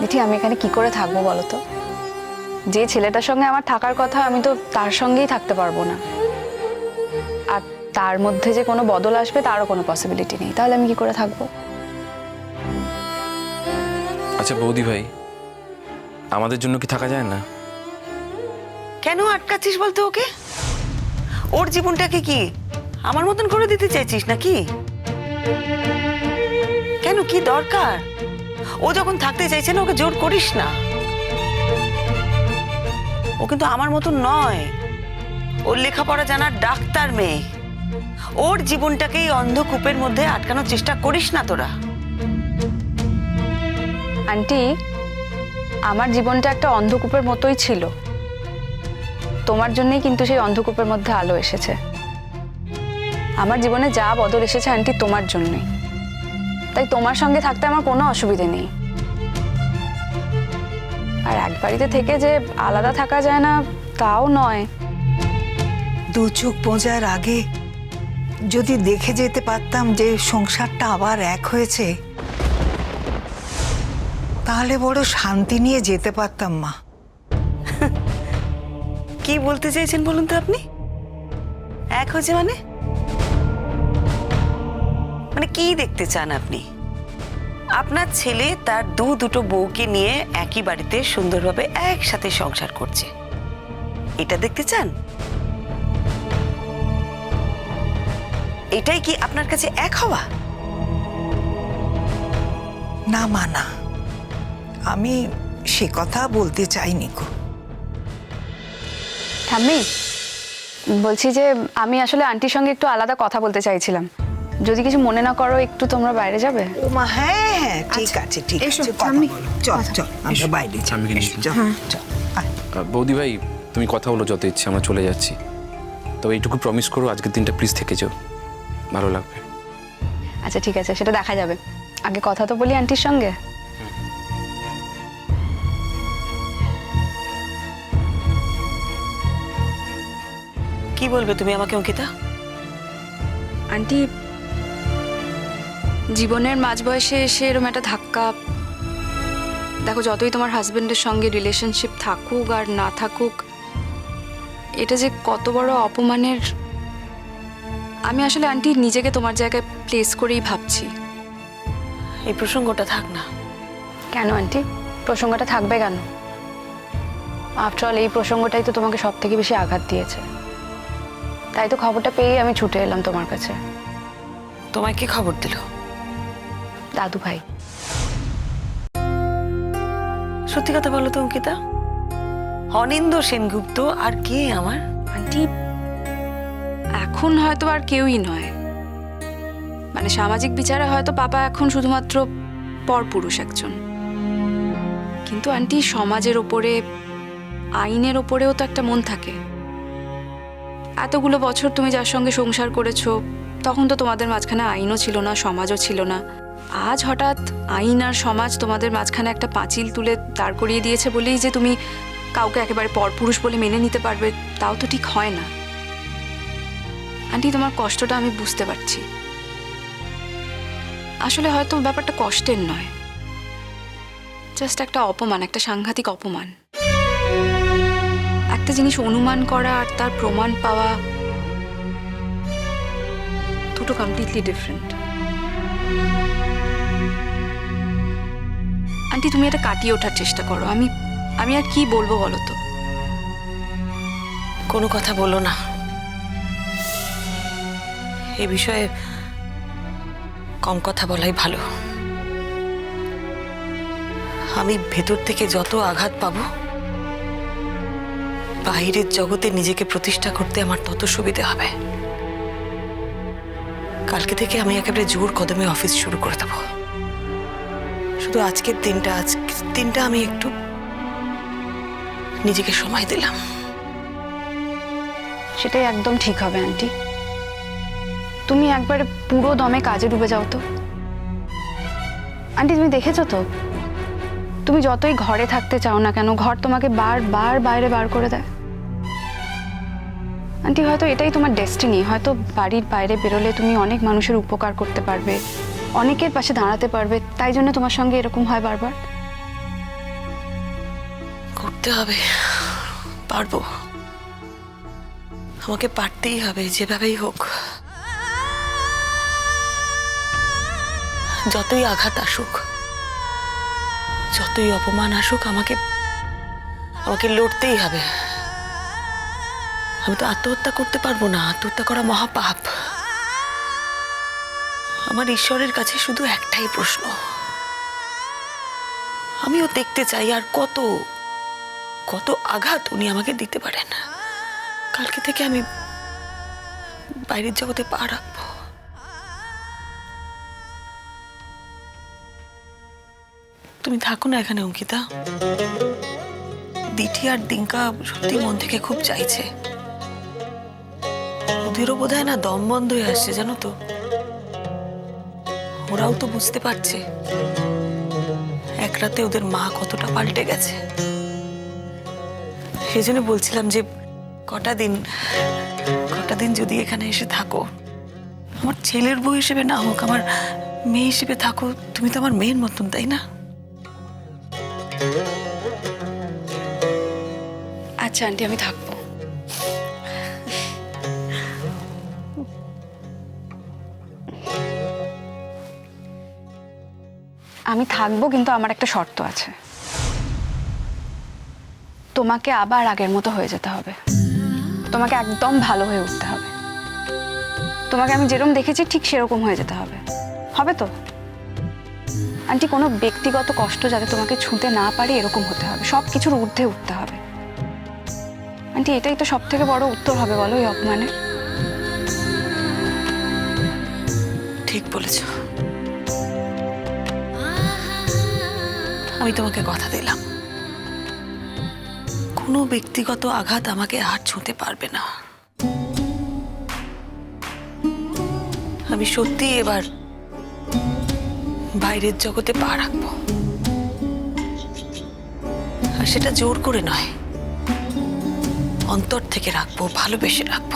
মিঠি আমি এখানে কি করে থাকব বলো তো? যে ছেলেটার সঙ্গে আমার থাকার কথা আমি তো তার সঙ্গেই থাকতে পারব না। আর তার মধ্যে যে কোনো বদল আসবে তারও কোনো পসিবিলিটি নেই। তাহলে আমি কি করে থাকব? আচ্ছা বৌদি ভাই আমাদের জন্য কি থাকা যায় না? কেন আটকাচ্ছিস বলতো ওকে? ওর জীবনটাকে কি আমার মতন করে দিতে চাইছিস নাকি? কেন কি দরকার? ও যখন থাকতে চাইছে না, ওকে জোর করিস না। ও কিন্তু আমার মতো নয়। ওর লেখাপড়া জানার ডাক্তার মেয়ে। ওর জীবনটাকে এই অন্ধকূপের মধ্যে আটকানোর চেষ্টা করিস না তোরা। আন্টি, আমার জীবনটা একটা অন্ধকূপের মতোই ছিল। তোমার জন্যই কিন্তু সেই অন্ধকূপের মধ্যে আলো এসেছে। আমার জীবনে যা বদল এসেছে আন্টি, তোমার জন্যই। তাই তোমার সঙ্গে থাকতে আমার কোনো অসুবিধে নেই। আর এক বাড়িতে থেকে যে আলাদা থাকা যায় না তাও নয়। দু চোখ বোঝার আগে যদি দেখে যেতে পারতাম যে সংসারটা আবার এক হয়েছে তাহলে বড় শান্তি নিয়ে যেতে পারতাম মা। কি বলতে চাইছেন বলুন তো আপনি? এক হয়েছে মানে? মানে কি দেখতে চান আপনি? আপনার ছেলে তার দু দুটো বউকে নিয়ে একই বাড়িতে সুন্দরভাবে একসাথে সংসার করছে। এটা দেখতে চান? এটাই কি আপনার কাছে এক হওয়া? না মা না। আমি সে কথা বলতে চাইনি গো। ঠাম্মি বলছি যে আমি আসলে আন্টির সঙ্গে একটু আলাদা কথা বলতে চাইছিলাম। যদি কিছু মনে না করো একটু তোমরা বাইরে যাবে? ও মা হ্যাঁ হ্যাঁ ঠিক আছে ঠিক আছে ঠাম্মি। বলো। চল চল আমরা বাইরে যাই। চল, চল, বৌদি ভাই তুমি কথা বলো যত ইচ্ছে আমরা চলে যাচ্ছি। তবে এইটুকু প্রমিস করো আজকের দিনটা প্লিজ থেকে যাও। ভালো লাগবে। আচ্ছা ঠিক আছে সেটা দেখা যাবে। আগে কথা তো বলি আন্টির সঙ্গে। কি বলবে তুমি আমাকে অঙ্কিতা? আন্টি জীবনের মাঝ বয়সে এসে এরম একটা ধাক্কা। দেখো যতই তোমার হাজবেন্ডের সঙ্গে রিলেশনশিপ থাকুক আর না থাকুক এটা যে কত বড় অপমানের আমি আসলে আন্টি নিজেকে তোমার জায়গায় প্লেস করেই ভাবছি। এই প্রসঙ্গটা থাক না। কেন আন্টি প্রসঙ্গটা থাকবে কেন? আফটারঅল এই প্রসঙ্গটাই তো তোমাকে সব থেকে বেশি আঘাত দিয়েছে। তাই তো খবরটা পেয়েই আমি ছুটে এলাম তোমার কাছে। তোমায় কে খবর দিল? দাদু ভাই। সত্যি কথা বলো তো অঙ্কিতা। অনিন্দ সেনগুপ্ত আর কে আমার? আন্টি এখন হয়তো আর কেউই নয়। মানে সামাজিক বিচারে হয়তো পাপা এখন শুধুমাত্র পরপুরুষ একজন। কিন্তু আন্টি সমাজের ওপরে আইনের ওপরেও তো একটা মন থাকে। এতগুলো বছর তুমি যার সঙ্গে সংসার করেছ তখন তো তোমাদের মাঝখানে আইনও ছিল না সমাজও ছিল না। আজ হঠাৎ আইন আর সমাজ তোমাদের মাঝখানে একটা পাঁচিল তুলে দাঁড় করিয়ে দিয়েছে বলেই যে তুমি কাউকে একেবারে পরপুরুষ বলে মেনে নিতে পারবে, তাও তো ঠিক হয় না। আন্টি, তোমার কষ্টটা আমি বুঝতে পারছি। আসলে হয়তো ব্যাপারটা কষ্টের নয়। জাস্ট একটা অপমান, একটা সাংঘাতিক অপমান। একটা জিনিস অনুমান করা আর তার প্রমাণ পাওয়া দুটো কমপ্লিটলি ডিফারেন্ট আন্টি, তুমি এটা কাটিয়ে ওঠার চেষ্টা করো। আমি আমি আর কি বলব বলো তো? কোনো কথা বলো না। এ বিষয়ে কম কথা বলাই ভালো। আমি ভেতর থেকে যত আঘাত পাবো, বাইরের জগতে নিজেকে প্রতিষ্ঠা করতে আমার তত সুবিধে হবে। কালকে থেকে আমি একেবারে জোর কদমে অফিস শুরু করে দেবো। শুধু আজকের দিনটা আজকের দিনটা আমি একটু নিজেকে সময় দিলাম। সেটাই একদম ঠিক হবে, আন্টি। তুমি একবার পুরো দমে কাজে ডুবে যাও তো। আন্টি, তুমি দেখেছ তো? তুমি যতই ঘরে থাকতে চাও না কেন, ঘর তোমাকে বার বার বাইরে বার করে দেয়। আন্টি, হয়তো এটাই তোমার ডেস্টিনি হয়তো বাড়ির বাইরে বেরোলে তুমি অনেক মানুষের উপকার করতে পারবে। অনেকের পাশে দাঁড়াতে পারবে, তাই জন্য তোমার সঙ্গে এরকম হয় বারবার। পারতে হবে। পারব। আমাকে পারতেই হবে, যেভাবেই হোক। যতই আঘাত আসুক, যতই অপমান আসুক, আমাকে আমাকে লড়তেই হবে। আমি তো আত্মহত্যা করতে পারব না। আত্মহত্যা করা মহাপাপ। আমার ঈশ্বরের কাছে শুধু একটাই প্রশ্ন। আমিও দেখতে চাই আর কত কত আঘাত উনি আমাকে দিতে পারেন। কালকে থেকে আমি বাইরের জগতে পা রাখব। তুমি থাকো না এখানে, অঙ্কিতা। দিঠি আর দিঙ্কা সত্যি মন থেকে খুব চাইছে। ওদেরও বোধ না দম বন্ধ হয়ে আসছে, জানো তো? ওরাও তো বুঝতে পারছে। এক রাতে ওদের মা কতটা পাল্টে গেছে। সেই জন্য বলছিলাম যে, কটা দিন কটা দিন যদি এখানে এসে থাকো। আমার ছেলের বউ হিসেবে না হোক, আমার মেয়ে হিসেবে থাকো, তুমি তো আমার মেয়ের মতন, তাই না? আচ্ছা আন্টি, আমি থাকব। আমি থাকব, কিন্তু আমার একটা শর্ত আছে। তোমাকে আবার আগের মতো হয়ে যেতে হবে। তোমাকে একদম ভালো হয়ে উঠতে হবে। তোমাকে আমি যেরকম দেখেছি, ঠিক সেরকম হয়ে যেতে হবে। হবে তো? আন্টি, কোনো ব্যক্তিগত কষ্ট যাতে তোমাকে ছুঁতে না পারে, এরকম হতে হবে। সব কিছুর ঊর্ধ্বে উঠতে হবে। আন্টি, এটাই তো সব থেকে বড় উত্তর হবে, বলো এই অপমানের। ঠিক বলেছ। আমি তোমাকে কথা দিলাম। কোনো ব্যক্তিগত আঘাত আমাকে আর ছুঁতে পারবে না। আমি সত্যি এবার বাইরের জগতে পা রাখব। আর সেটা জোর করে নয়, অন্তর থেকে রাখব, ভালোবেসে রাখব।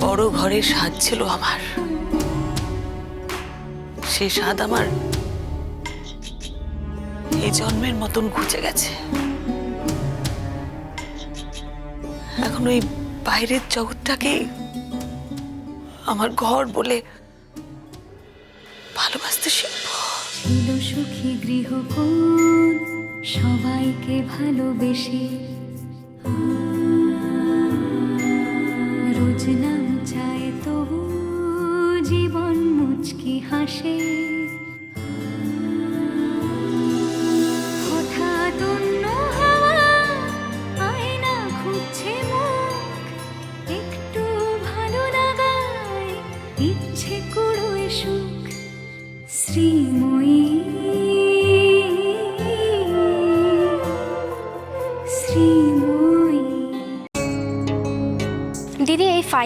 বড় ঘরের স্বাদ ছিল আমার। সেই স্বাদ আমার এই জন্মের মতন ঘুচে গেছে। এখন ওই বাইরের জগৎটাকে আমার ঘর বলে ভালোবাসতে শিখব। ছিল সুখী গৃহকোণ, সবাইকে ভালোবেসে। রোজ নাম চায় তবু জীবন মুচকি হাসে।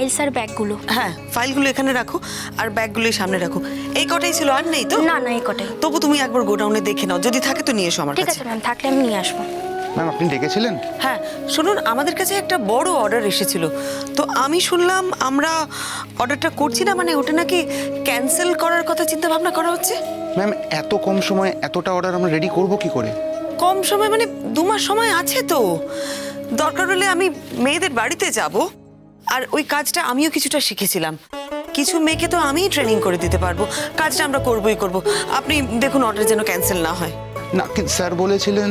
ফাইলস আর ব্যাগগুলো। হ্যাঁ ফাইলগুলো এখানে রাখো আর ব্যাগগুলো সামনে রাখো। এই কটাই ছিল আর নেই তো? না না এই কটাই। তবু তুমি একবার গোডাউনে দেখে নাও যদি থাকে তো নিয়ে এসো আমার ঠিক কাছে। আছে ম্যাম থাকলে আমি নিয়ে আসব। ম্যাম আপনি ডেকেছিলেন? হ্যাঁ শুনুন আমাদের কাছে একটা বড় অর্ডার এসেছিল। তো আমি শুনলাম আমরা অর্ডারটা করছি না মানে ওটা নাকি ক্যান্সেল করার কথা চিন্তা ভাবনা করা হচ্ছে? ম্যাম এত কম সময়ে এতটা অর্ডার আমরা রেডি করব কি করে? কম সময় মানে দু মাস সময় আছে তো। দরকার হলে আমি মেয়েদের বাড়িতে যাব। আর ওই কাজটা আমিও কিছুটা শিখেছিলাম। কিছু মেয়েকে তো আমিই ট্রেনিং করে দিতে পারব। কাজটা আমরা করবই করব। আপনি দেখুন অর্ডার যেন ক্যান্সেল না হয়। না কিন্তু স্যার বলেছিলেন?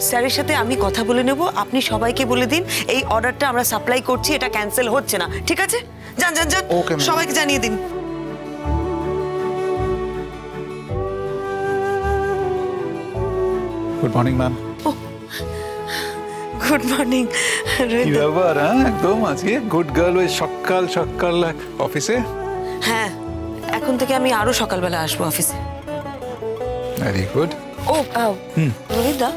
স্যারের সাথে আমি কথা বলে নেব। আপনি সবাইকে বলে দিন এই অর্ডারটা আমরা সাপ্লাই করছি এটা ক্যান্সেল হচ্ছে না। ঠিক আছে? যান যান যান। সবাইকে জানিয়ে দিন। Good morning ma'am good morning কি ব্যাপার হ্যাঁ? একদম আজকে গুড গার্ল ওই সকাল সকাল অফিসে হ্যাঁ এখন থেকে আমি আরও সকালবেলা আসব অফিসে ভেরি গুড ও আহ, রোহিতদা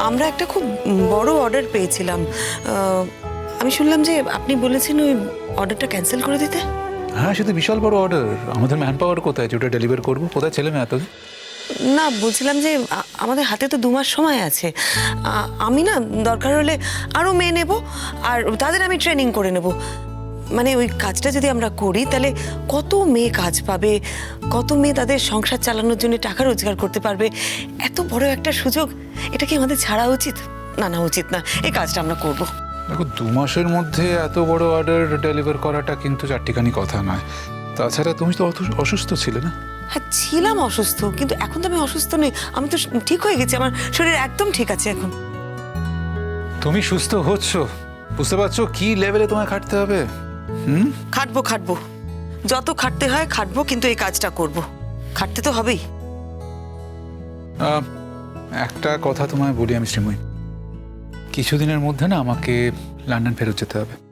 আমরা একটা খুব বড় অর্ডার পেয়েছিলাম। আমি শুনলাম যে আপনি বলেছেন ওই অর্ডারটা ক্যান্সেল করে দিতে। হ্যাঁ সে তো বিশাল বড় অর্ডার আমাদের ম্যান পাওয়ার কোথায়? যে ওটা ডেলিভার করব? কোথায় ছেলে মেয়ে এত না, বলছিলাম যে আমাদের হাতে তো দু মাস সময় আছে। আমি না, দরকার হলে আরও মেয়ে নেব, আর তাদের আমি ট্রেনিং করে নেব। মানে ওই কাজটা যদি আমরা করি, তাহলে কত মেয়ে কাজ পাবে, কত মেয়ে তাদের সংসার চালানোর জন্য টাকা রোজগার করতে পারবে, এত বড় একটা সুযোগ, এটা কি আমাদের ছাড়া উচিত? না না, উচিত না, এই কাজটা আমরা করব। দেখো দু মাসের মধ্যে এত বড় অর্ডার ডেলিভার করাটা কিন্তু চারটিখানি কথা নয়। তাছাড়া তুমি তো অসুস্থ ছিলে না? হ্যাঁ ছিলাম অসুস্থ কিন্তু এখন তো আমি অসুস্থ নেই। আমি তো ঠিক হয়ে গেছি আমার শরীর একদম ঠিক আছে এখন। তুমি সুস্থ হচ্ছ? বুঝতে পারছ কি লেভেলে তোমায় খাটতে হবে? হুম? খাটবো খাটবো। যত খাটতে হয় খাটবো কিন্তু এই কাজটা করব। খাটতে তো হবেই। আহ, একটা কথা তোমায় বলি আমি শ্রীময়ী। কিছুদিনের মধ্যে না আমাকে লন্ডন ফেরত যেতে হবে।